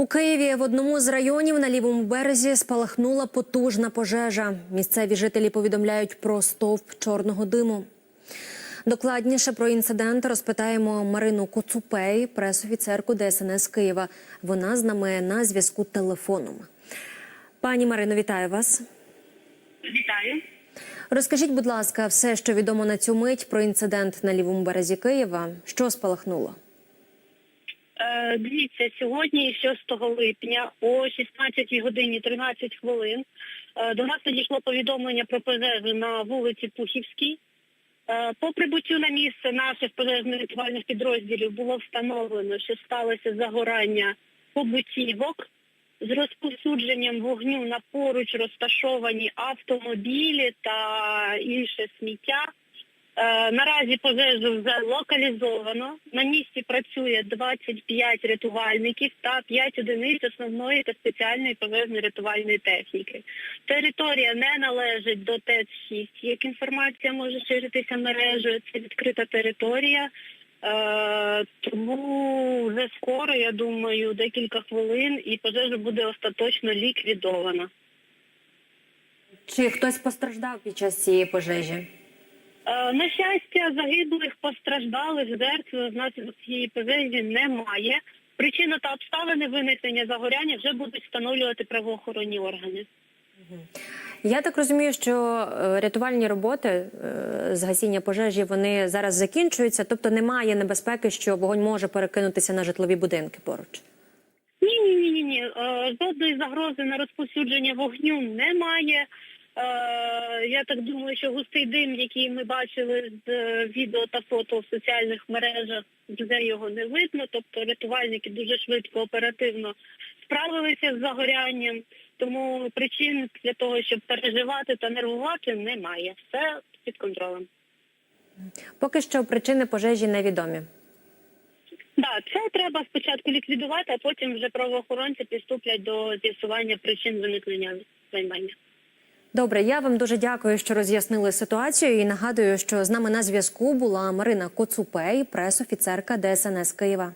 У Києві в одному з районів на лівому березі спалахнула потужна пожежа. Місцеві жителі повідомляють про стовп чорного диму. Докладніше про інцидент розпитаємо Марину Коцупей, пресофіцерку ДСНС Києва. Вона з нами на зв'язку телефоном. Пані Марино, вітаю вас. Вітаю. Розкажіть, будь ласка, все, що відомо на цю мить про інцидент на лівому березі Києва. Що спалахнуло? Е, дивіться, сьогодні, 6 липня, о 16 годині 13 хвилин, е, до нас надійшло повідомлення про пожежу на вулиці Пухівській. Е, по прибуттю на місце наших пожежно-рятувальних підрозділів було встановлено, що сталося загорання побутівок з розповсюдженням вогню на поруч розташовані автомобілі та інше сміття. Е, Наразі пожежу вже локалізовано. На місці працює 25 рятувальників та 5 одиниць основної та спеціальної пожежної рятувальної техніки. Територія не належить до ТЕЦ-6, як інформація може ширитися мережею. Це відкрита територія. Е, тому вже скоро, я думаю, декілька хвилин і пожежа буде остаточно ліквідована. Чи хтось постраждав під час цієї пожежі? Е, На щастя, загиблих постраждалих жертв внаслідок цієї пожежі немає. Причина та обставини виникнення загоряння вже будуть встановлювати правоохоронні органи. Я так розумію, що е, рятувальні роботи е, з гасіння пожежі вони зараз закінчуються, тобто немає небезпеки, що вогонь може перекинутися на житлові будинки поруч. Ні, ні, ні, ні, ні. Жодної загрози на розповсюдження вогню немає. Е, Я так думаю, що густий дим, який ми бачили з е, відео та фото в соціальних мережах, вже його не видно. Тобто рятувальники дуже швидко, оперативно справилися з загорянням. Тому причин для того, щоб переживати та нервувати, немає. Все під контролем. Поки що причини пожежі невідомі. Да, це треба спочатку ліквідувати, а потім вже правоохоронці приступлять до з'ясування причин виникнення займання. Добре, я вам дуже дякую, що роз'яснили ситуацію. І нагадую, що з нами на зв'язку була Марина Коцупей, пресофіцерка ДСНС Києва.